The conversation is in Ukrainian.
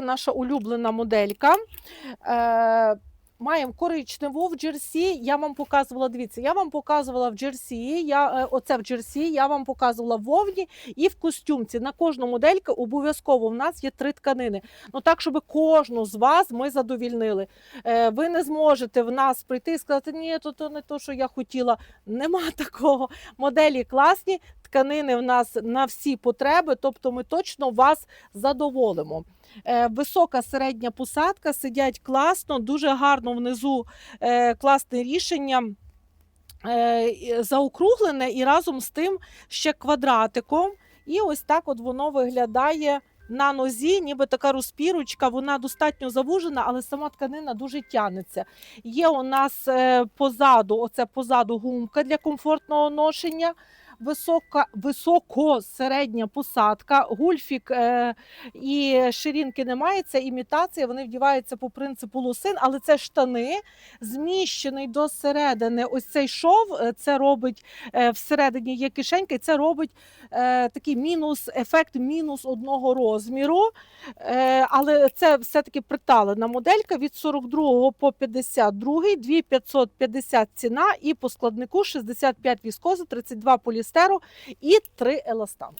наша улюблена моделька. Е, Маємо коричневу в джерсі. Я вам показувала, дивіться, я вам показувала в джерсі, я, е, оце в джерсі, я вам показувала в вовні і в костюмці. На кожну модельку обов'язково в нас є три тканини. Ну так, щоб кожну з вас ми задовільнили. Е, Ви не зможете в нас прийти і сказати, ні, то, то не то, що я хотіла. Нема такого. Моделі класні, тканини в нас на всі потреби, тобто ми точно вас задоволимо. Е, Висока середня посадка, сидять класно, дуже гарно внизу е, класне рішення. е, Заокруглене і разом з тим ще квадратиком. І ось так от воно виглядає на нозі, ніби така розпірочка, вона достатньо завужена, але сама тканина дуже тянеться. Є у нас позаду, оце позаду гумка для комфортного ношення. Висока, високо посадка, гульфік е, і ширинки немає. Це імітація. Вони вдіваються по принципу лосин, але це штани зміщений до середини. Ось цей шов е, це робить е, всередині є кишенька, і це робить е, такий мінус, ефект мінус одного розміру. Е, але це все-таки приталена моделька від 42 по 52, 2550 ціна і по складнику 65 віскозу, 32 полістеру і 3 еластан.